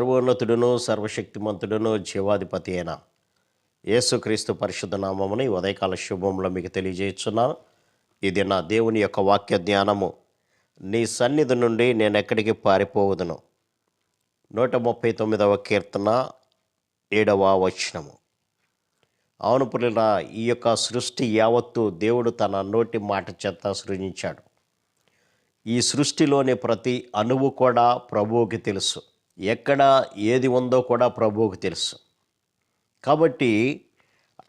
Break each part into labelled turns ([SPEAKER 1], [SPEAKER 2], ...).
[SPEAKER 1] సర్వోన్నతుడును సర్వశక్తిమంతుడును జీవాధిపతి అయిన యేసుక్రీస్తు పరిశుద్ధ నామముని ఉదయకాల శుభంలో మీకు తెలియజేస్తున్నాను. ఇది నా దేవుని యొక్క వాక్య జ్ఞానము. నీ సన్నిధి నుండి నేను ఎక్కడికి పారిపోవదును? నూట ముప్పై తొమ్మిదవ కీర్తన ఏడవ వచనము. అవును పులిన ఈ యొక్క సృష్టి యావత్తు దేవుడు తన నోటి మాట చేత సృజించాడు. ఈ సృష్టిలోని ప్రతి అణువు కూడా ప్రభువుకి తెలుసు. ఎక్కడ ఏది ఉందో కూడా ప్రభువుకు తెలుసు. కాబట్టి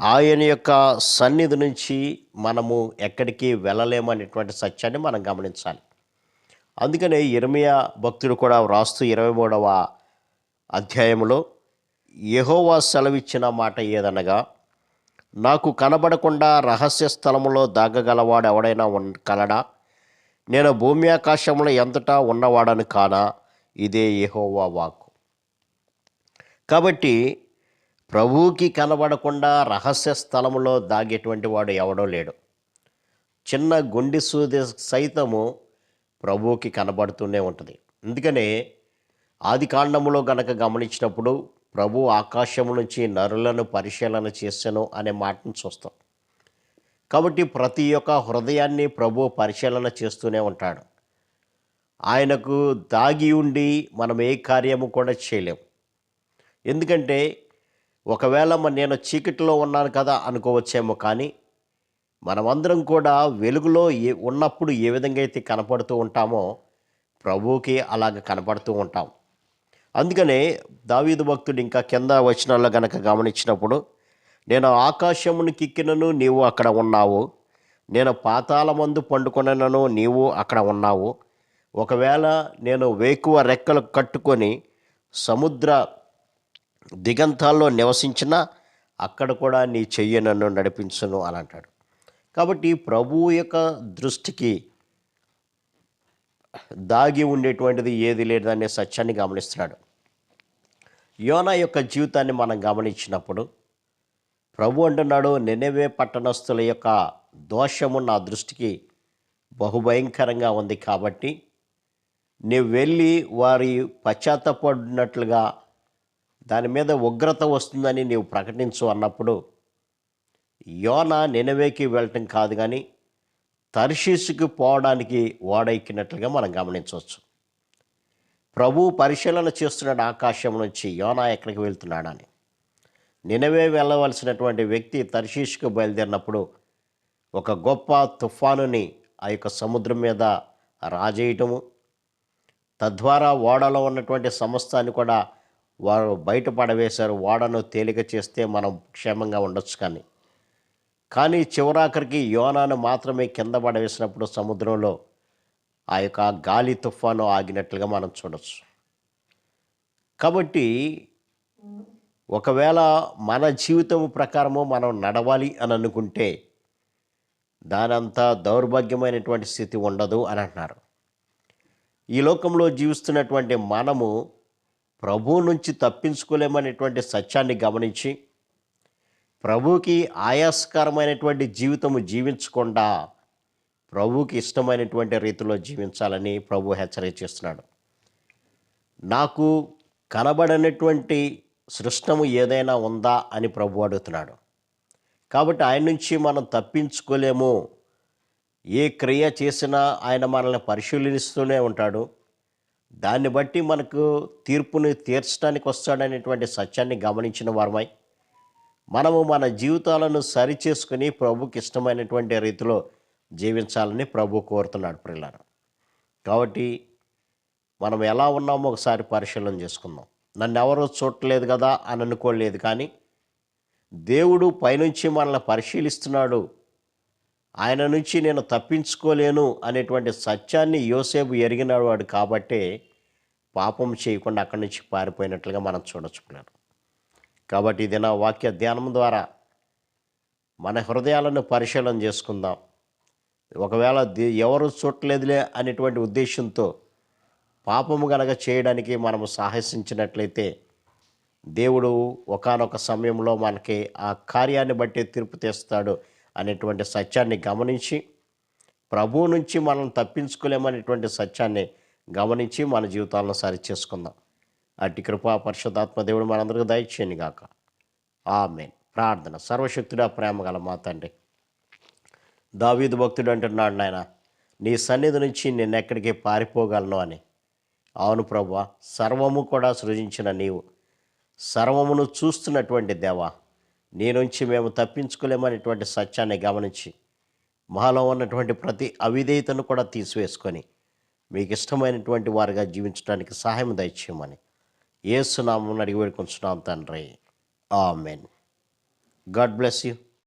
[SPEAKER 1] ఆయన యొక్క సన్నిధి నుంచి మనము ఎక్కడికి వెళ్ళలేమనేటువంటి సత్యాన్ని మనం గమనించాలి. అందుకనే ఇరమియా భక్తుడు కూడా వ్రాస్తూ ఇరవై మూడవ అధ్యాయంలో యహోవా సెలవిచ్చిన మాట ఏదనగా నాకు కనబడకుండా రహస్య స్థలంలో దాగగలవాడు ఎవడైనా ఉన్ కలడా? నేను భూమి ఆకాశంలో ఎంతటా ఉన్నవాడని కానా? ఇదే యహోవా వాక్కు. కాబట్టి ప్రభువుకి కనబడకుండా రహస్య స్థలంలో దాగేటువంటి వాడు ఎవడో లేడు. చిన్న గుండి సూది సైతము ప్రభువుకి కనబడుతూనే ఉంటుంది. అందుకనే ఆది కాండములో గనక గమనించినప్పుడు ప్రభు ఆకాశము నుంచి నరులను పరిశీలన చేశాను అనే మాటను చూస్తాం. కాబట్టి ప్రతి ఒక్క హృదయాన్ని ప్రభు పరిశీలన చేస్తూనే ఉంటాడు. ఆయనకు దాగి ఉండి మనం ఏ కార్యము కూడా చేయలేం. ఎందుకంటే ఒకవేళ నేను చీకటిలో ఉన్నాను కదా అనుకోవచ్చేమో కానీ మనమందరం కూడా వెలుగులో ఏ ఉన్నప్పుడు ఏ విధంగా అయితే కనపడుతూ ఉంటామో ప్రభువుకి అలాగ కనపడుతూ ఉంటాం. అందుకనే దావీదు భక్తుడు ఇంకా కింద వచనాల్లో గనక గమనించినప్పుడు నేను ఆకాశమును కిక్కినను నీవు అక్కడ ఉన్నావు నేను పాతాళమందు పండుకొనను నీవు అక్కడ ఉన్నావు ఒకవేళ నేను వేకువ రెక్కలు కట్టుకొని సముద్ర దిగంతాల్లో నివసించినా అక్కడ కూడా నీ చెయ్యి నన్ను నడిపించను అని అంటాడు. కాబట్టి ప్రభువు యొక్క దృష్టికి దాగి ఉండేటువంటిది ఏది లేదనే సత్యాన్ని గమనిస్తున్నాడు. యోనా యొక్క జీవితాన్ని మనం గమనించినప్పుడు ప్రభు అంటున్నాడు నెనవే పట్టణస్థుల యొక్క దోషము నా దృష్టికి బహుభయంకరంగా ఉంది కాబట్టి నీవు వెళ్ళి వారి పశ్చాత్తపడినట్లుగా దాని మీద ఉగ్రత వస్తుందని నీవు ప్రకటించు అన్నప్పుడు యోన నినవేకి వెళ్ళటం కాదు కానీ తర్షీసుకు పోవడానికి ఓడెక్కినట్లుగా మనం గమనించవచ్చు. ప్రభు పరిశీలన చేస్తున్నాడు ఆకాశం నుంచి యోనా ఎక్కడికి వెళ్తున్నాడని. నినవే వెళ్ళవలసినటువంటి వ్యక్తి తర్షీష్కు బయలుదేరినప్పుడు ఒక గొప్ప తుఫానుని ఆ యొక్క సముద్రం మీద రాజేయటము తద్వారా ఓడలో ఉన్నటువంటి సమస్తాన్ని కూడా వారు బయట పడవేశారు ఓడను తేలిక చేస్తే మనం క్షేమంగా ఉండొచ్చు కానీ. కానీ చివరాఖరికి యోనాను మాత్రమే కింద పడవేసినప్పుడు సముద్రంలో ఆ యొక్క గాలి తుఫాను ఆగినట్లుగా మనం చూడవచ్చు కాబట్టి ఒకవేళ మన జీవితం ప్రకారము మనం నడవాలి అని అనుకుంటే దానంత దౌర్భాగ్యమైనటువంటి స్థితి ఉండదు అని అంటున్నారు. ఈ లోకంలో జీవిస్తున్నటువంటి మనము ప్రభు నుంచి తప్పించుకోలేమనేటువంటి సత్యాన్ని గమనించి ప్రభువుకి ఆయాస్కరమైనటువంటి జీవితము జీవించకుండా ప్రభువుకి ఇష్టమైనటువంటి రీతిలో జీవించాలని ప్రభు హెచ్చరిక చేస్తున్నాడు. నాకు కనబడనటువంటి సృష్టము ఏదైనా ఉందా అని ప్రభు అడుగుతున్నాడు. కాబట్టి ఆయన నుంచి మనం తప్పించుకోలేము ఏ క్రియ చేసినా ఆయన మనల్ని పరిశీలిస్తూనే ఉంటాడు. దాన్ని బట్టి మనకు తీర్పుని తీర్చడానికి వస్తాడనేటువంటి సత్యాన్ని గమనించిన వారమై మనము మన జీవితాలను సరిచేసుకుని ప్రభుకి ఇష్టమైనటువంటి రీతిలో జీవించాలని ప్రభు కోరుతున్నాడు పిల్లలు కాబట్టి మనం ఎలా ఉన్నామో ఒకసారి పరిశీలన చేసుకుందాం. నన్ను ఎవరూ చూడలేదు కదా అని అనుకోలేదు కానీ దేవుడు పైనుంచి మనల్ని పరిశీలిస్తున్నాడు ఆయన నుంచి నేను తప్పించుకోలేను అనేటువంటి సత్యాన్ని యోసేపు ఎరిగినవాడు కాబట్టే పాపం చేయకుండా అక్కడి నుంచి పారిపోయినట్లుగా మనం చూడొచ్చు కాబట్టి ఇది నా వాక్య ధ్యానం ద్వారా మన హృదయాలను పరిశీలన చేసుకుందాం. ఒకవేళ ఎవరు చూడలేదులే అనేటువంటి ఉద్దేశంతో పాపము గనక చేయడానికి మనము సాహసించినట్లయితే దేవుడు ఒకానొక సమయంలో మనకి ఆ కార్యాన్ని బట్టి తీర్పు తెస్తాడు. అనేటువంటి సత్యాన్ని గమనించి ప్రభువు నుంచి మనం తప్పించుకోలేమనేటువంటి సత్యాన్ని గమనించి మన జీవితాలను సరి చేసుకుందాం అట్టి కృపా పరిశుద్ధాత్మ దేవుడు మనందరికీ దయచేయండి గాక. ఆమెన్. ప్రార్థన. సర్వశక్తుడా ప్రేమ గల మా తండ్రి. దావీదు భక్తుడు అంటున్నాడు నాయన నీ సన్నిధి నుంచి నేను ఎక్కడికి పారిపోగలను అని. అవును ప్రభా సర్వము కూడా సృజించిన నీవు. సర్వమును చూస్తున్నటువంటి దేవా నీ నుంచి మేము తప్పించుకోలేమనేటువంటి సత్యాన్ని గమనించి మాలో ఉన్నటువంటి ప్రతి అవిధేయతను కూడా తీసివేసుకొని మీకు ఇష్టమైనటువంటి వారిగా జీవించడానికి సహాయం దయచేయమని ఏసునామం అడిగి వేడుకుంటున్నాం తండ్రి. ఆమెన్. God bless you.